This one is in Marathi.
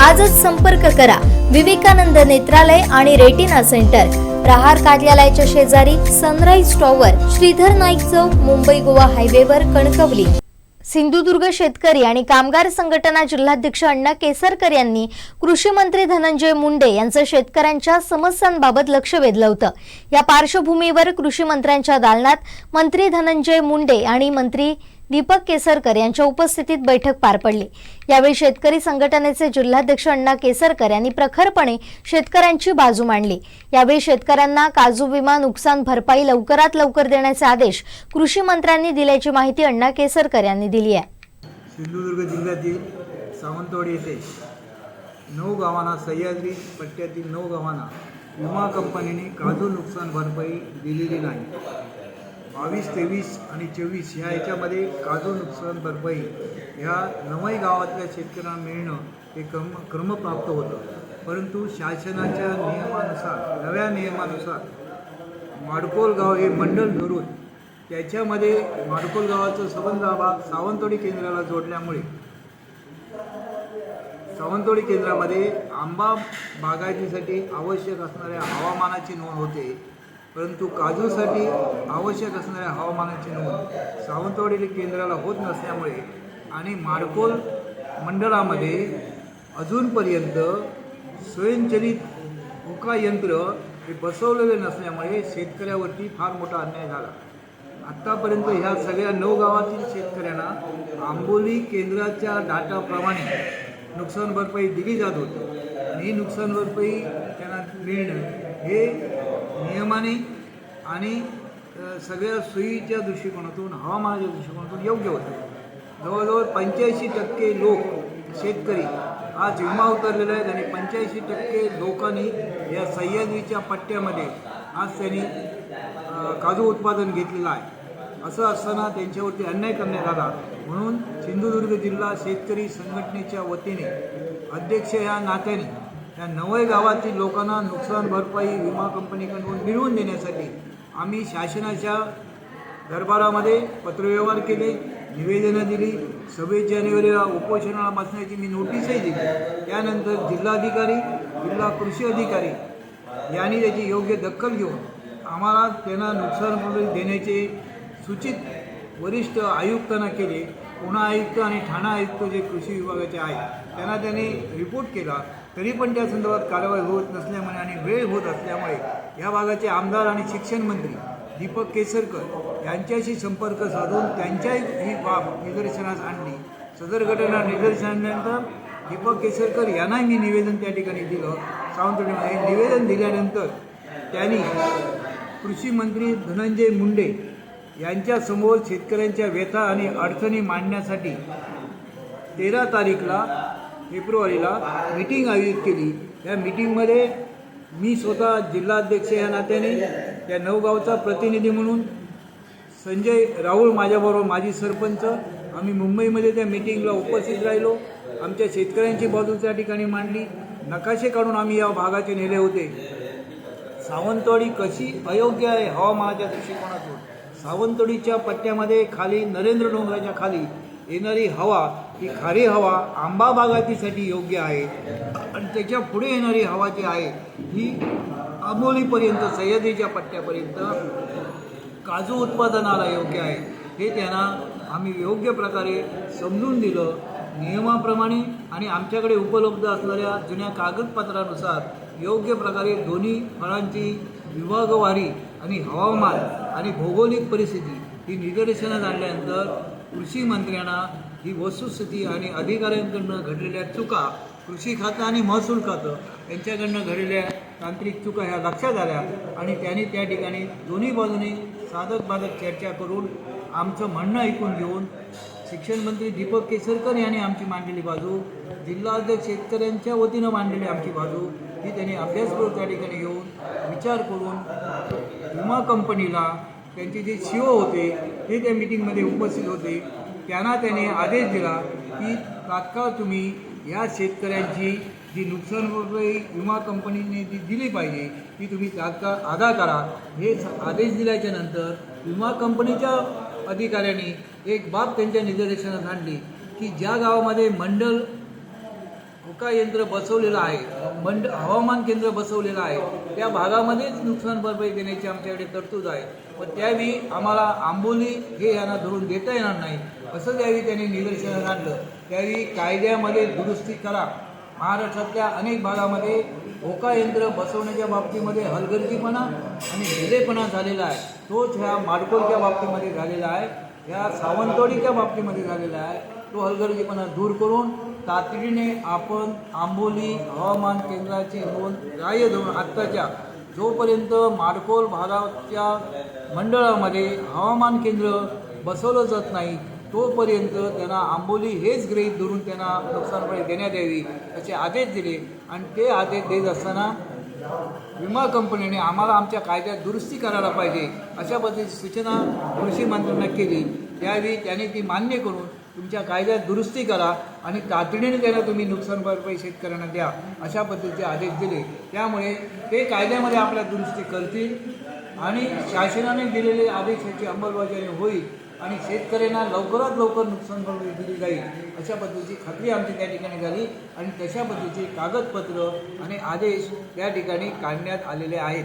आजच संपर्क करा. विवेकानंद नेत्रालय आणि रेटिना सेंटर. प्रहार कार्यालयाच्या शेजारी सनराईज टॉवर श्रीधर नाईक चौक मुंबई गोवा हायवेवर कणकवली. सिंधुदुर्ग शेतकरी आणि कामगार संघटना जिल्हाध्यक्ष अण्णा केसरकर यांनी कृषी मंत्री धनंजय मुंडे यांचं शेतकऱ्यांच्या समस्यांबाबत लक्ष वेधलं होतं. या पार्श्वभूमीवर कृषी मंत्र्यांच्या दालनात मंत्री धनंजय मुंडे आणि मंत्री दीपक केसरकर यांच्या उपस्थितीत बैठक पार पडली. यावेळी शेतकरी संघटनेचे जिल्हाध्यक्ष अण्णा केसरकर यांनी प्रखरपणे शेतकऱ्यांची बाजू मांडली. यावेळी शेतकऱ्यांना काजू विमा नुकसान भरपाई लवकरात लवकर देण्याचे आदेश कृषी मंत्र्यांनी दिल्याची माहिती अण्णा केसरकर यांनी दिली आहे. सिंधुदुर्ग जिल्ह्यातील सावंतवाडी येथे नऊ गावांना सह्याद्री पट्ट्यातील नऊ गावांना विमा कंपनीने काजू नुकसान भरपाई दिलेली नाही. बावीस तेवीस आणि चोवीस ह्या याच्यामध्ये काजू नुकसान भरपाई ह्या नवही गावातल्या शेतकऱ्यांना मिळणं हे क्रम क्रमप्राप्त होतं. परंतु शासनाच्या नियमानुसार नव्या नियमानुसार माडकोल गाव हे मंडल धरून त्याच्यामध्ये माडकोल गावाचा संबंध भाग सावंतवाडी केंद्राला जोडल्यामुळे सावंतवाडी केंद्रामध्ये आंबा बागायतीसाठी आवश्यक असणाऱ्या हवामानाची नोंद होते. परंतु काजूसाठी आवश्यक असणाऱ्या हवामानाची नोंद सावंतवाडी केंद्राला होत नसल्यामुळे आणि माडकोल मंडळामध्ये अजूनपर्यंत स्वयंचलित हुका यंत्र हे बसवलेले नसल्यामुळे शेतकऱ्यावरती फार मोठा अन्याय झाला. आत्तापर्यंत ह्या सगळ्या नऊ गावातील शेतकऱ्यांना आंबोली केंद्राच्या डाटाप्रमाणे नुकसान भरपाई दिली जात होती. आणि ही नुकसान भरपाई त्यांना मिळणं हे नियमाने आणि सगळ्या सोयीच्या दृष्टिकोनातून हवामानाच्या दृष्टिकोनातून योग्य होतं. जवळजवळ पंच्याऐंशी टक्के लोक शेतकरी आज विमा उतरलेला आहेत आणि पंच्याऐंशी टक्के लोकांनी या सह्याद्रीच्या पट्ट्यामध्ये आज त्यांनी काजू उत्पादन घेतलेलं आहे. असं असताना त्यांच्यावरती अन्याय करण्यात आला. म्हणून सिंधुदुर्ग जिल्हा शेतकरी संघटनेच्या वतीने अध्यक्ष या नात्याने या नवय गावातील लोकांना नुकसान भरपाई विमा कंपनीकडून मिळवून देण्यासाठी आम्ही शासनाच्या दरबारामध्ये पत्रव्यवहार केले निवेदनं दिली. सव्वीस जानेवारीला उपोषणाला बसण्याची मी नोटीसही दिली. त्यानंतर जिल्हाधिकारी जिल्हा कृषी अधिकारी यांनी त्याची योग्य दखल घेऊन आम्हाला त्यांना नुकसान देण्याचे सूचित वरिष्ठ आयुक्तांना केले. पुणा आयुक्त आणि ठाणा आयुक्त जे कृषी विभागाचे आहेत त्यांना त्यांनी रिपोर्ट केला. तरी पण त्या संदर्भात कारवाई होत नसल्यामुळे आणि वेळ होत असल्यामुळे या भागाचे आमदार आणि शिक्षण मंत्री दीपक केसरकर यांच्याशी संपर्क साधून त्यांच्याही ही बाब निदर्शनास आणली. सदर घटना निदर्शनानंतर दीपक केसरकर यांनाही मी निवेदन त्या ठिकाणी दिलं. सावंतवाडीमध्ये निवेदन दिल्यानंतर त्यांनी कृषी मंत्री धनंजय मुंडे यांच्यासमोर शेतकऱ्यांच्या व्यथा आणि अडचणी मांडण्यासाठी तेरा तारीखला फेब्रुवारीला मीटिंग आयोजित केली. या मीटिंगमध्ये मी स्वतः जिल्हाध्यक्ष या नात्याने त्या नवगावचा प्रतिनिधी म्हणून संजय राहुल माझ्याबरोबर माजी सरपंच आम्ही मुंबईमध्ये त्या मीटिंगला उपस्थित राहिलो. आमच्या शेतकऱ्यांची बाजू त्या ठिकाणी मांडली. नकाशे काढून आम्ही या भागाचे नेले होते. सावंतवाडी कशी अयोग्य आहे हवामानाच्या दृष्टिकोनातून? सावंतवाडीच्या पट्ट्यामध्ये खाली नरेंद्र डोंगराच्या खाली येणारी हवा ही खारी हवा आंबा बागायतीसाठी योग्य आहे. आणि त्याच्या पुढे येणारी हवा जी आहे ही आंबोलीपर्यंत सह्याद्रीच्या पट्ट्यापर्यंत काजू उत्पादनाला योग्य आहे. हे त्यांना आम्ही योग्य प्रकारे समजून दिलं नियमाप्रमाणे आणि आमच्याकडे उपलब्ध असणाऱ्या जुन्या कागदपत्रानुसार योग्य प्रकारे दोन्ही फळांची विभागवारी आणि हवामान आणि भौगोलिक परिस्थिती ही निदर्शनास आणल्यानंतर कृषी मंत्र्यांना ही वस्तुस्थिती आणि अधिकाऱ्यांकडनं घडलेल्या चुका कृषी खातं आणि महसूल खातं यांच्याकडनं घडलेल्या तांत्रिक चुका ह्या लक्षात आल्या आणि त्यांनी त्या ठिकाणी दोन्ही बाजूने साधक बाधक चर्चा करून आमचं म्हणणं ऐकून घेऊन शिक्षण मंत्री दीपक केसरकर यांनी आमची मांडलेली बाजू जिल्हाध्यक्ष शेतकऱ्यांच्या वतीनं मांडलेली आमची बाजू ही त्यांनी अभ्यासपूर्वक त्या ठिकाणी येऊन विचार करून विमा कंपनीला त्यांचे जे सी होते ते त्या मिटिंगमध्ये उपस्थित होते. त्यांना त्याने आदेश दिला की तात्काळ तुम्ही या शेतकऱ्यांची जी नुकसान भरपाई विमा कंपनीने जी दिली पाहिजे ती तुम्ही तात्काळ अदा करा. हे आदेश दिल्याच्या नंतर विमा कंपनीच्या अधिकाऱ्यांनी एक बाब त्यांच्या निदर्शनात आणली की ज्या गावामध्ये मंडल होका यंत्र बसवलेलं आहे. मंड हवामान केंद्र बसवलेलं आहे. त्या भागामध्येच नुकसान भरपाई देण्याची आमच्याकडे तरतूद आहे. पण त्यावेळी आम्हाला आंबोली हे यांना धरून देता येणार नाही. असं ज्यावेळी त्यांनी निदर्शनात आणलं त्यावेळी कायद्यामध्ये दुरुस्ती करा. महाराष्ट्रातल्या अनेक भागामध्ये होका यंत्र बसवण्याच्या बाबतीमध्ये हलगर्जीपणा आणि ढिलेपणा झालेला आहे. तोच ह्या माडकोलच्या बाबतीमध्ये झालेला आहे. ह्या सावंतवाडीच्या बाबतीमध्ये झालेला आहे. तो हलगर्जीपणा दूर करून तातडीने आपण आंबोली हवामान केंद्राची नोंद ग्राह्य धरून आत्ताच्या जोपर्यंत माडखोल भागाच्या मंडळामध्ये हवामान केंद्र बसवलं जात नाही तोपर्यंत त्यांना आंबोली हेच गृहीत धरून त्यांना नुकसानपणे देण्यात यावी असे आदेश दिले. आणि ते आदेश देत असताना विमा कंपनीने आम्हाला आमच्या कायद्यात दुरुस्ती करायला पाहिजे अशा पद्धतीची सूचना कृषी मंत्र्यांना केली. त्यावेळी त्यांनी ती मान्य करून तुमच्या कायद्यात दुरुस्ती करा आणि तातडीने त्यांना तुम्ही नुकसान भरपाई शेतकऱ्यांना द्या अशा पद्धतीचे आदेश दिले. त्यामुळे ते कायद्यामध्ये आपल्या दुरुस्ती करतील आणि शासनाने दिलेले आदेश याची अंमलबजावणी होईल आणि शेतकऱ्यांना लवकरात लवकर नुकसान भरपाई दिली जाईल अशा पद्धतीची खात्री आमची त्या ठिकाणी झाली आणि तशा पद्धतीचे कागदपत्र आणि आदेश त्या ठिकाणी काढण्यात आलेले आहेत.